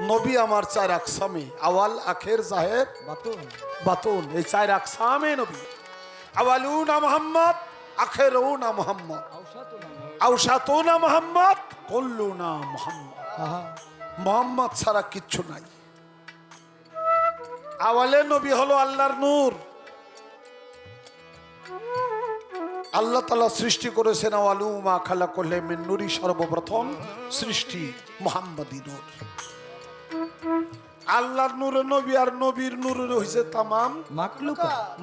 নবী আমার চার আকসামে। আওয়াল আখের জাহের বাতুন। বাতুন। এই চার আকসামে নবী। আওয়ালুনা মোহাম্মদ আখেরুনা মোহাম্মদ। আউসাতুন আউসাতুনা মোহাম্মদ কল্লুনা মোহাম্মদ। আহা। মোহাম্মদ ছাড়া কিচ্ছু নাই। আওয়ালে নবী হলো আল্লাহর নূর। আল্লাহ তালা সৃষ্টি করেছেন আওয়ালু মা খালা করলে নুরি সর্বপ্রথম সৃষ্টি মোহাম্মদী নূর। আল্লাহর নূরে নবী আর নবীর নূরে হয়েছে তামাম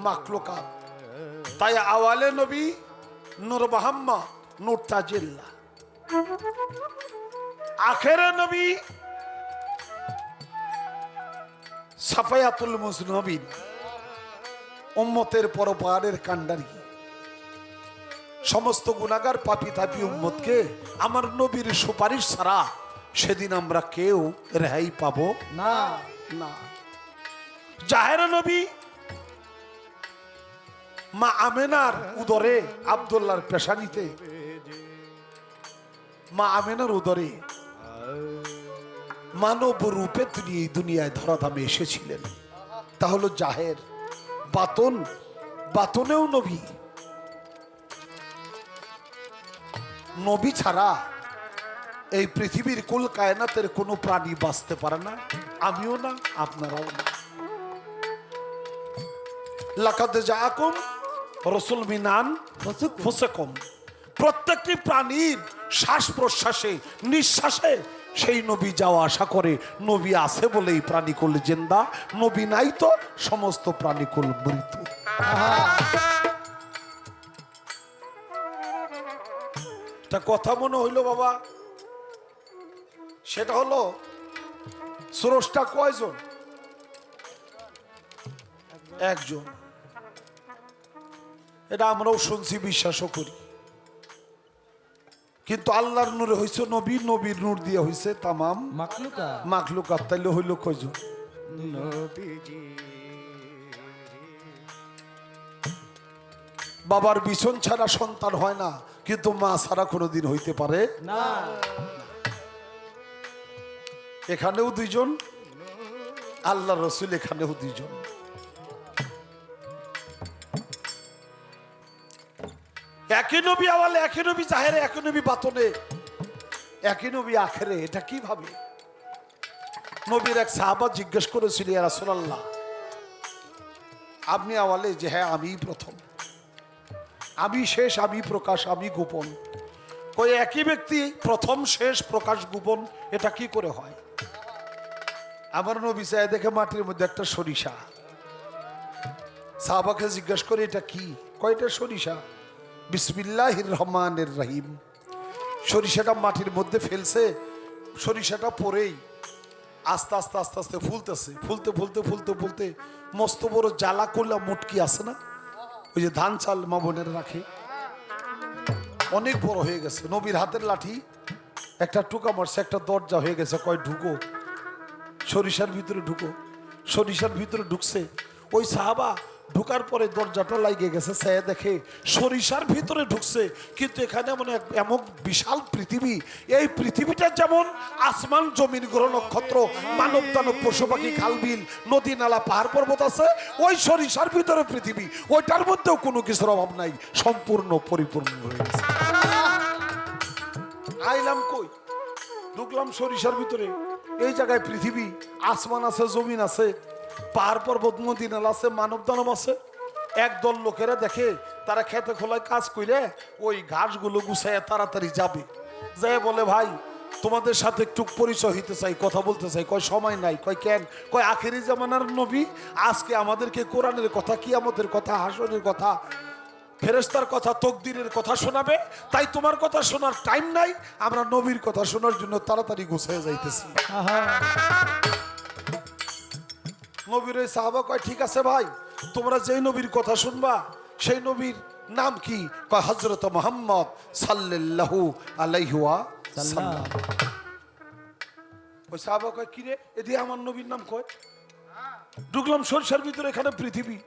মাকলুকা তাই আওয়ালে নবী নূর মোহাম্মদ নূর তাজিল্লা। আখেরে নবী সাফায়াতুল মুজনবিন উম্মতের পরপারের কান্ডারি সমস্ত গুণাগার পাপি তাপি উম্মতকে আমার নবীর সুপারিশ ছাড়া সেদিন আমরা কেউ রেহাই পাব না। না। জাহের নবী মা আমেনার উদরে আবদুল্লাহর পেশানিতে। মা আমেনার উদরে মানব রূপে তিনি এই দুনিয়ায় ধরাধামে এসেছিলেন। তা হলো জাহের বাতন বাতনেও নবী। নবী ছাড়া এই পৃথিবীর কুল কায়নাতের কোনো প্রাণী বাঁচতে পারে না। আমিও না আপনারাও না। লাকাদ জাআকুম রসুল মিনান ফুসেকুম। প্রত্যেকটি প্রাণীর শ্বাস প্রশ্বাসে নিঃশ্বাসে সেই নবী যাওয়া আশা করে নবী আছে বলে বলেই প্রাণীকুল জেন্দা নবী নাই তো সমস্ত প্রাণীকুল মৃত। তা কথা মনে হইল বাবা সেটা হলো স্রষ্টা কয়জন? একজন। এটা আমরাও শুনছি বিশ্বাসও করি। কিন্তু আল্লাহর নূরে হয়েছে নবী নবীর নূর দিয়ে হয়েছে তামাম মাকলুকা তাইলে হইল কয়জন? বাবার বিছন ছাড়া সন্তান হয় না কিন্তু মা ছাড়া কোনোদিন হইতে পারে না। এখানেও দুইজন, আল্লাহ রসুল এখানেও দুইজন। একই নবী আওয়ালে, একই নবী জাহেরে, একই নবী বাতনে, একই নবী আখেরে, এটা কীভাবে নবীর এক সাহাবা জিজ্ঞেস করেছিল রাসূলুল্লাহ, আপনি আওয়ালে যে হ্যাঁ আমিই প্রথম। আমি শেষ, আমি প্রকাশ, আমি গোপন। ওই একই ব্যক্তি, প্রথম, শেষ, প্রকাশ, গোপন, এটা কি করে হয়? আমার নবী চায় দেখে মাটির মধ্যে একটা সরিষা। সাহাবাকে জিজ্ঞাসা করে, এটা কি? কয়টা সরিষা। বিসমিল্লাহ রহমানের রহিম। সরিষাটা মাটির মধ্যে ফেলছে, সরিষাটা পরেই আস্তে আস্তে আস্তে আস্তে ফুলতেছে। ফুলতে ফুলতে ফুলতে ফুলতে মস্ত বড় জ্বালা করলা, মুটকি আছে না? ওই যে ধান চাল মা বোনের রাখে। অনেক বড় হয়ে গেছে। নবীর হাতের লাঠি, একটা টুকা মারছে, একটা দরজা হয়ে গেছে, কয়, ঢুকো। সরিষার ভিতরে ঢুকো। সরিষার ভিতরে ঢুকছে। ওই সাহাবা ঢুকার পরে দরজাটা লাগে গেছে। সে দেখে সরিষার ভিতরে ঢুকছে। কিন্তু এখানে এমন এক, এমন বিশাল পৃথিবী। এই পৃথিবীটা যেমন আসমান, জমিন, গ্রহ, নক্ষত্র, মানব দানব, পশু পাখি খালবিল নদী, নালা, পাহাড়, পর্বত আছে। ওই সরিষার ভিতরে পৃথিবী। ওইটার মধ্যেও কোনো কিছুর অভাব নাই। সম্পূর্ণ পরিপূর্ণ হয়ে গেছে। আইলাম কই? ঢুকলাম সরিষার ভিতরে। এই জায়গায় পৃথিবী, আসমান আছে, জমিন আছে, পাহাড় পর্বত, নদী, নালা আছে, মানব দানব আছে। একদল লোকেরা দেখে, তারা খেতে খোলায় কাজ কইরে, ওই ঘাসগুলো গুছায় তাড়াতাড়ি যাবে। যায় বলে, ভাই, তোমাদের সাথে একটু পরিচয় হইতে চাই, কথা বলতে চাই, কয় সময় নাই, কয় কেন, কয় আখেরি জামানার নবী, আজকে আমাদেরকে কোরআনের কথা, কিয়ামতের কথা হাসনের কথা ফেরেস্তার কথা তকদিরের কথা শোনাবে তাই তোমার কথা শোনার টাইম নাই আমরা নবীর কথা শোনার জন্য তাড়াতাড়ি গুছিয়ে যাইতেছি। নবীর ওই সাহাবা কয় ঠিক আছে ভাই তোমরা যেই নবীর কথা শুনবা সেই নবীর নাম কি? কয় হজরত মোহাম্মদ সাল্লাল্লাহু আলাইহুয়া সাল্লাম। ওই সাহাবা কয় কিরে এদি আমার নবীর নাম কয়? ঢুকলাম সরষার ভিতরে এখানে পৃথিবী।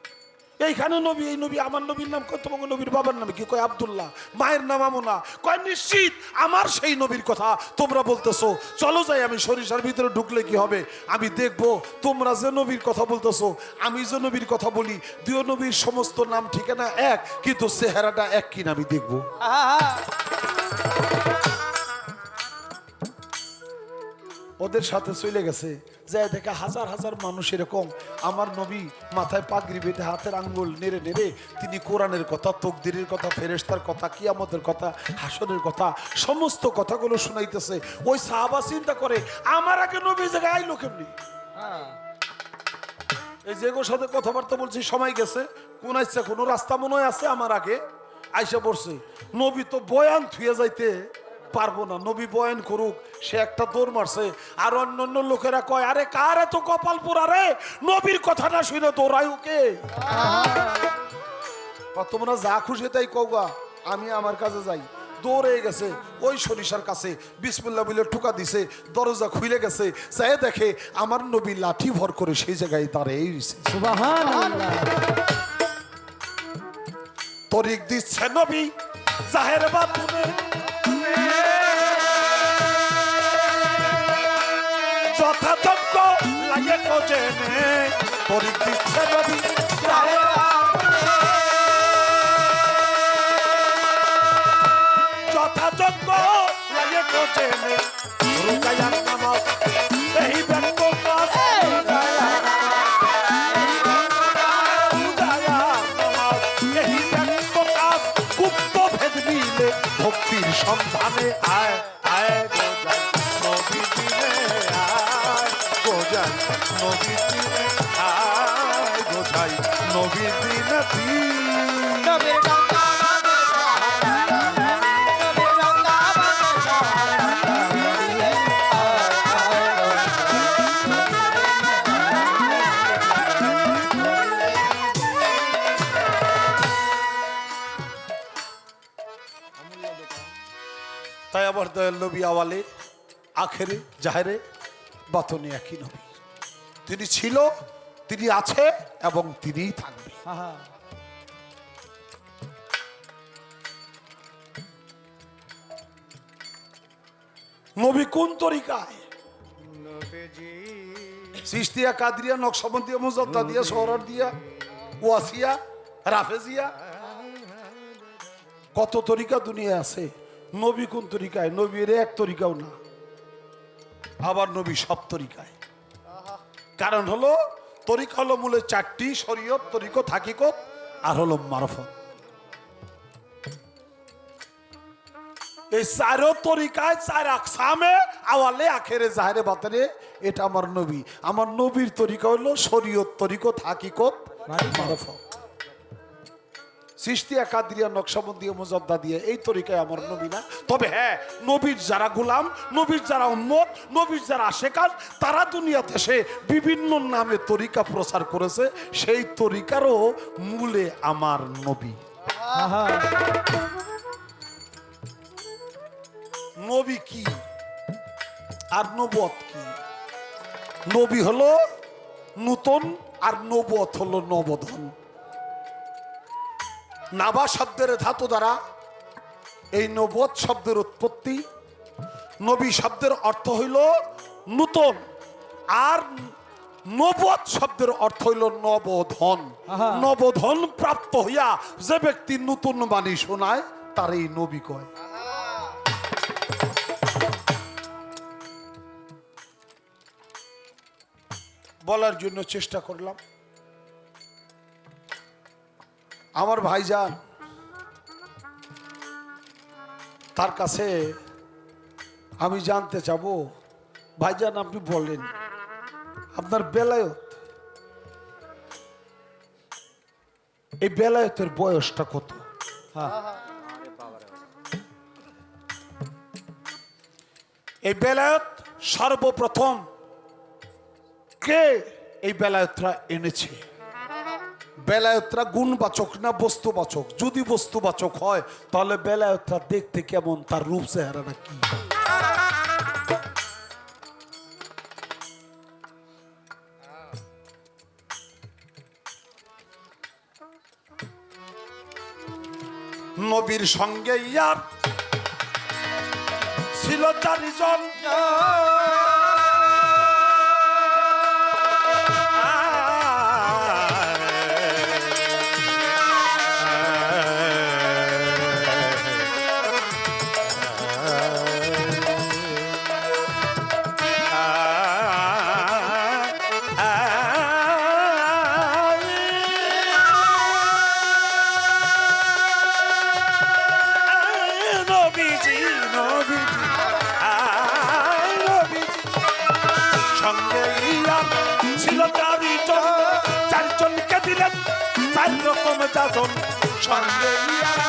এইখানে নবী, এই নবী, আমার নবীর নাম কত নবীর বাবার নাম কি? কয় আবদুল্লাহ। মায়ের নাম আমুনা। কয়, নিশ্চিত আমার সেই নবীর কথা তোমরা বলতেছো। চলো যাই, আমি সরিষার ভিতরে ঢুকলে কি হবে? আমি দেখব তোমরা যে নবীর কথা বলতেছো, আমি যে নবীর কথা বলি, দুই নবীর সমস্ত নাম ঠিকানা এক, কিন্তু চেহারাটা এক কিনা আমি দেখব। ওদের সাথে চলে গেছে। যে দেখে হাজার হাজার মানুষ এরকম আমার নবী মাথায় পাগড়ি বেঁধে হাতের আঙ্গুল নেড়ে নেড়ে তিনি কোরআনের কথা, তকদিরের কথা ফেরেস্তার কথা, কিয়ামতের কথা হাসনের কথা, সমস্ত কথাগুলো শুনাইতেছে। ওই সাহাবা চিন্তা করে, আমার আগে নবী জায়গায় আইলো কেমনি? এই যে সাথে কথাবার্তা বলছি, সময় গেছে। কোন আইসা কোনো রাস্তা মনে আছে আমার আগে? আইসা পড়ছে নবী তো বয়ান থুয়ে যাইতে পারব না। নবী বয়ান করুক সে একটা দৌড় মারছে। আর অন্যান্য লোকেরা কয় আরে কার এত কপাল পোড়ারে নবীর কথা না শুনে দৌড়াই ওকে। তোমরা যা খুশি তাই কৌগা আমি আমার কাছে যাই। দৌড়ে গেছে ওই সরিষার কাছে বিসমুল্লাহ বলে ঠুকা দিছে দরজা খুলে গেছে। যাই দেখে আমার নবী লাঠি ভর করে সেই জায়গায় দাঁড়িয়ে তরিক দিচ্ছে নবী জাহের বাতুনে। যথাযোগ্য লাগে তো জেনে তরিক দিচ্ছে নবী জাহের যথাযোগ্য লাগে তো তাই আবার দয়াল নবী আওয়ালে আখেরে জাহেরে বাতনে একই নবী। তিনি ছিল তিনি আছে এবং তিনিই থাকবে। নবী কোন তরিকায়? সিস্তিয়া কাদরিয়া নকশবন্দিয়া মুজদ্দা দিয়া শহর দিয়া ওয়াসিয়া রাফেজিয়া। কত তরিকা দুনিয়া আছে? নবী কোন তরিকায়? নবীর এক তরিকাও না। আবার নবী সব তরিকায়। কারণ হলো, তরিক হলো মূলে চারটি, শরীয়ত তরিক থাকিকত আর হলো মারফত। এই চারো তরিকায়, চার আকসামে, আওয়ালে, আখেরে, জাহেরে বাতারে এটা আমার নবী। আমার নবীর তরিকা হলো শরীয়ত তরিকত হাকিকত মারফত। সৃষ্টিয়া কাদিয়া নকশাবন্দি মুজদ্দা দিয়ে এই তরিকায় আমার নবী না। তবে হ্যাঁ নবীর যারা গোলাম নবীর যারা উম্মত নবীর যারা আশেকার তারা দুনিয়াতে সে বিভিন্ন নামে তরিকা প্রচার করেছে। সেই তরিকারও মূলে আমার নবী। নবী কি? আর নবত কি? নবী হলো নূতন আর নবত হলো নবধন। নাবা শব্দের ধাতু দ্বারা এই নবত শব্দের উৎপত্তি নবী শব্দের অর্থ হইল নূতন আর নবত শব্দের অর্থ হইল নবধন। নবধন প্রাপ্ত হইয়া যে ব্যক্তি নতুন বাণী শোনায় তারই নবী কয়। বলার জন্য চেষ্টা করলাম। আমার ভাইজান, তার কাছে আমি জানতে চাবো, ভাইজান আপনি বলেন, আপনার বেলায়ত, এই বেলায়তের বয়সটা কত? এই বেলায়ত সর্বপ্রথম কে এই বেলায়তরা এনেছে? বেলায়তরা গুণবাচক না বস্তুবাচক? যদি বস্তুবাচক হয়, তাহলে বেলায়তরা দেখতে কেমন? তার রূপ চেহারাটা কি? নবীর সঙ্গে ইয়ার ছিল চারিজন নবীজি নবীজি, আয় নবীজি। সঙ্গে ইয়ার ছিল চারিজন, চারজনকে দিলেন চার রকম যাজন। সঙ্গে ইয়ার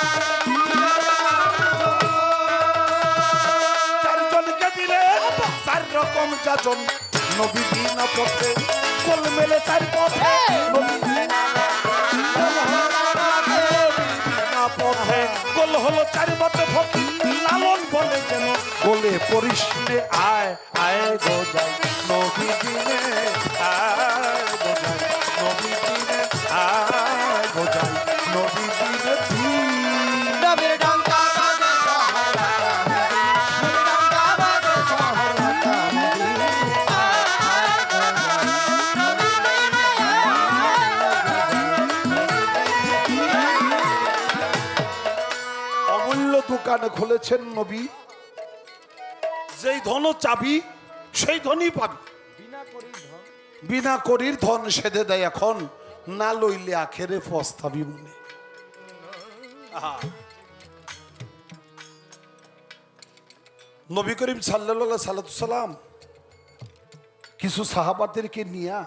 চারজনকে দিলেন চার রকম যাজন। নবী বিনা পথে, কোল বলে যেন বলে পরিষ্ণে আয় আয় গো যাই নবী দিনে। অমূল্য দোকান খুলেছেন নবী। যেই ধন চাবি সেই ধনই পাবি। বিনা করির ধন। সেধে দেয় এখন না লইলে আখেরে পস্তাবি মনে। নবী করিম সাল্লা সাল্লাম কিছু সাহাবাদেরকে নিয়ে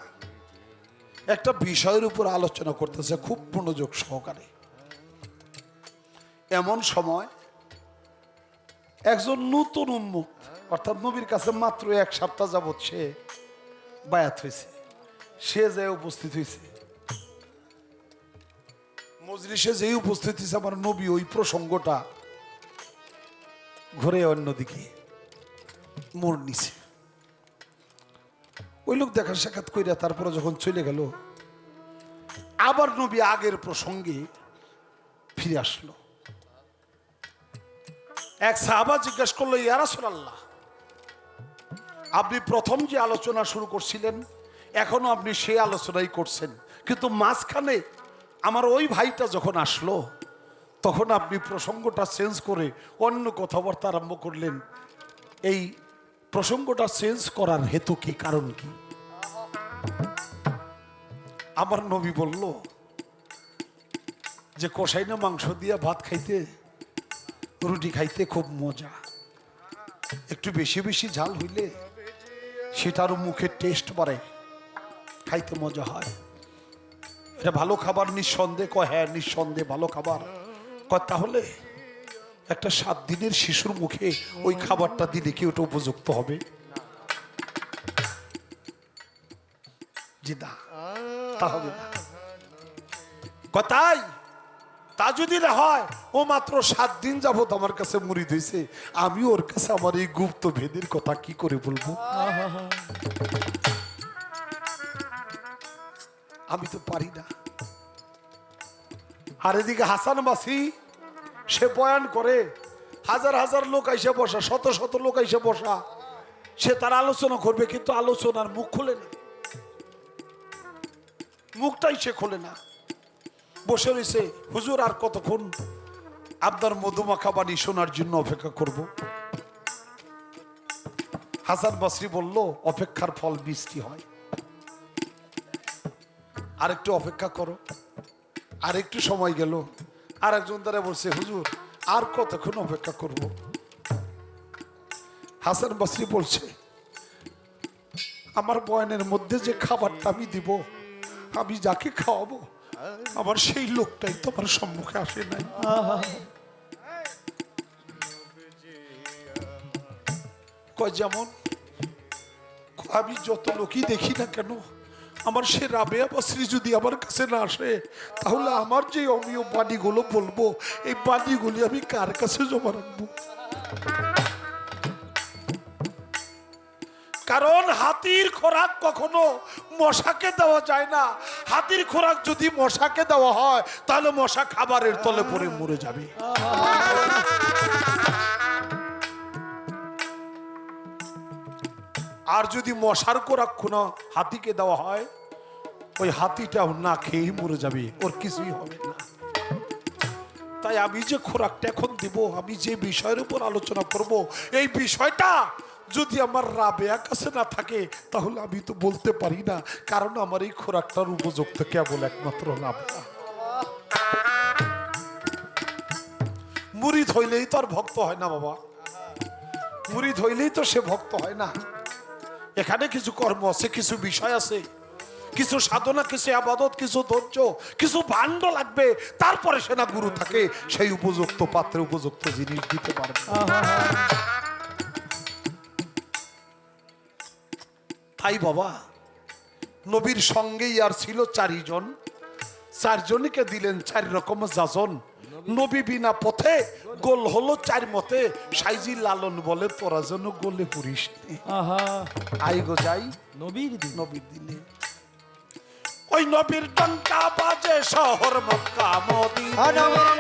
একটা বিষয়ের উপর আলোচনা করতেছে খুব মনোযোগ সহকারে। এমন সময় একজন নতুন উন্মুক্ত অর্থাৎ নবীর কাছে মাত্র এক সপ্তাহ যাবৎ সে বায়াত হয়েছে। সে যে উপস্থিত হয়েছে। মজলিসে যেই উপস্থিত হয়েছে আমার নবী ওই প্রসঙ্গটা ঘুরে অন্যদিকে মোড় নিছে। ওই লোক দেখা সাক্ষাৎ কইরা তারপরে যখন চলে গেল, আবার নবী আগের প্রসঙ্গে ফিরে আসলো। এক সাহাবা জিজ্ঞেস করল ইয়ারাসুল আল্লাহ আপনি প্রথম যে আলোচনা শুরু করছিলেন, এখনও আপনি সেই আলোচনাই করছেন। কিন্তু মাঝখানে আমার ওই ভাইটা যখন আসলো, তখন আপনি প্রসঙ্গটা চেঞ্জ করে অন্য কথাবার্তা আরম্ভ করলেন। এই প্রসঙ্গটা চেঞ্জ করার হেতু কি, কারণ কি? আমার নবী বলল যে কষাই না মাংস দিয়ে ভাত খাইতে রুটি খাইতে খুব মজা। একটু বেশি বেশি ঝাল হইলে সেটারও মুখের টেস্ট বাড়ে, খাইতে মজা হয়। এটা ভালো খাবার নিঃসন্দেহ, কয় হ্যাঁ নিঃসন্দেহে ভালো খাবার। কয় তাহলে একটা সাত দিনের শিশুর মুখে ওই খাবারটা দিলে কি ওটা উপযুক্ত হবে? জি না। তা কথাই তা যদি না হয়, ও মাত্র সাত দিন যাবত আমার কাছে মুড়ি ধুইছে আমি ওর কাছে আমার এই গুপ্ত ভেদের কথা কি করে বলব? আমি তো পারি না। আর এদিকে হাসান মাসি, সে বয়ান করে, হাজার হাজার লোক আইসে বসা, শত শত লোক আইসে বসা। সে তার আলোচনা করবে, কিন্তু আলোচনার মুখ খোলে না। মুখটাই সে খোলে না। বসে রয়েছে। হুজুর, আর কতক্ষণ আপনার মধুমাখা বাণী শোনার জন্য অপেক্ষা করব? হাসান বাসরি বলল, অপেক্ষার ফল বৃষ্টি হয়। আর একটু অপেক্ষা করো। আর একটু সময় গেল। আর একজন দ্বারা বলছে, হুজুর, আর কতক্ষণ অপেক্ষা করব? হাসান বাসরি বলছে, আমার বয়ানের মধ্যে যে খাবারটা আমি দিব, আমি যাকে খাওয়াবো আমার সেই লোকটাই তো আমার সম্মুখে আসে নাই। যেমন আমি যত লোকই দেখি না কেন, আমার সে রাবেয়া বাসরি যদি আমার কাছে না আসে, তাহলে আমার যে অমীয় বাণীগুলো বলব, এই বাণীগুলি আমি কার কাছে জমা রাখব? কারণ হাতির খোরাক কখনো মশাকে দেওয়া যায় না। হাতির খোরাক যদি মশাকে দেওয়া হয়, তাহলে মশা খাবারের তলে পড়ে মরে যাবে। আর যদি মশার খোরাক কোনো হাতিকে দেওয়া হয়, ওই হাতিটাও না খেয়েই মরে যাবে, ওর কিছুই হবে না। তাই আমি যে খোরাকটা এখন দিব, আমি যে বিষয়ের উপর আলোচনা করব, এই বিষয়টা যদি আমার রাবেয়া কাছে না থাকে, তাহলে আমি তো বলতে পারি না। কারণ আমার এই খোরাকটার উপযুক্ত কেবল একমাত্র রাবেয়া মুড়িদ হইলেই তো আর ভক্ত হয় না বাবা। মুড়িদ হইলেই তো সে ভক্ত হয় না। এখানে কিছু কর্ম আছে, কিছু বিষয় আছে, কিছু সাধনা, কিছু আবাদত, কিছু ধৈর্য, কিছু ভাণ্ড লাগবে, তারপরে সে না গুরু থাকে, সেই উপযুক্ত পাত্রে উপযুক্ত জিনিস দিতে পারবে। তাই বাবা নবীর সঙ্গেই আর ছিল চারিজন। চারজনকে দিলেন চার রকম যাজন। নবী বিনা পথে গোল হলো চার মতে সাইজি লালন বলে তোরা যেন গোলে পুরিস আই গো যাই। নবীর নবীর দিনে। ওই নবীর টঙ্কা বাজে শহর মক্কা মদিনা। নবীর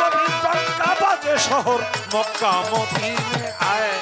নবীর টঙ্কা বাজে শহর মক্কা মদিনে। আয়।